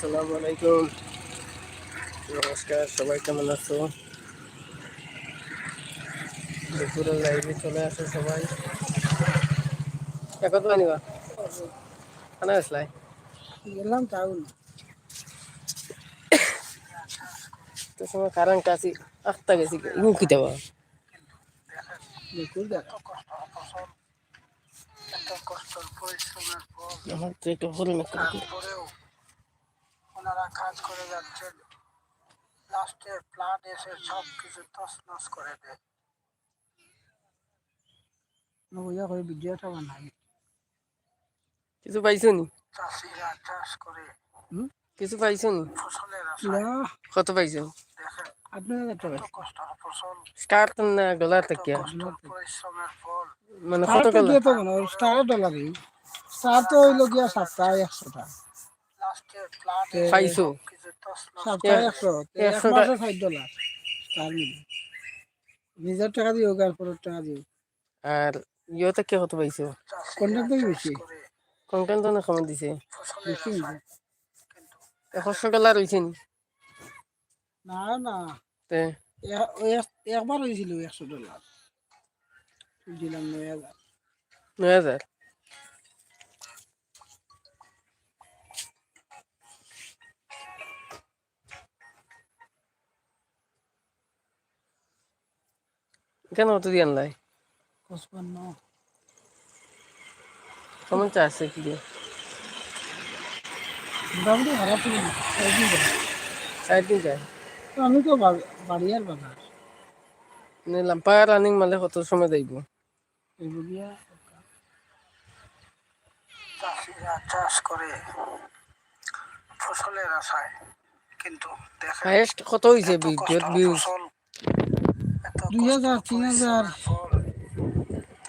আসসালামু আলাইকুম। নমস্কার সবাই কেমন আছো? দুপুরে লাইভে চলে আসো সবাই। কত আনিবা? খানা আসলাই? গেলাম টাউন। তো সময় কারণ কাছি আখতা গেছি ইউ কি দেবা আমার তো একটু হলো না ওনারা কাজ করে যাচ্ছেন। লাস্টে প্লাট এসে সব কিছু তছনছ করে দেয়। নবইয়া করে ভিডিওটা বানাই কিছু পাইছো নি? চাষিরা চাষ করে কিছু পাইছো নি? ফসলের কত পাইছো? মানে কত গলা? স্টার তো হইল গিয়া সাতটায় একশোটা? লাস্টে প্লাট পাইছো। মিলে নিজের টাকা দিও গার পরের টাকা দিও। আর পাইছো? চাষিরা কোনটা থেকে বেশি? তো না দিছে। বেশি একশো ডলার নি? না না। তে। এক- একবার হয়েছিল একশো ডলার দিলাম নয় হাজার। নয় হাজার? কেন অত দিয়ে? আনলাই পঁচপান্ন। কেমন চা আছে কি মোটামুটি খারাপ ছিল যায়। সাড়ে তিন চাই আমি তো বাড়ি আর বাজার। নিলাম পায়ার রানিং মারলে কত সময় যাইব চাষিরা চাষ করে ফসলের আশায় কিন্তু দেখেন কত হয়েছে ভিডিওর ভিউজ দুই হাজার তিন হাজার।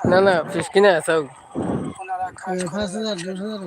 না না ফিস কিনে আসাও পাঁচ হাজার দশ হাজার।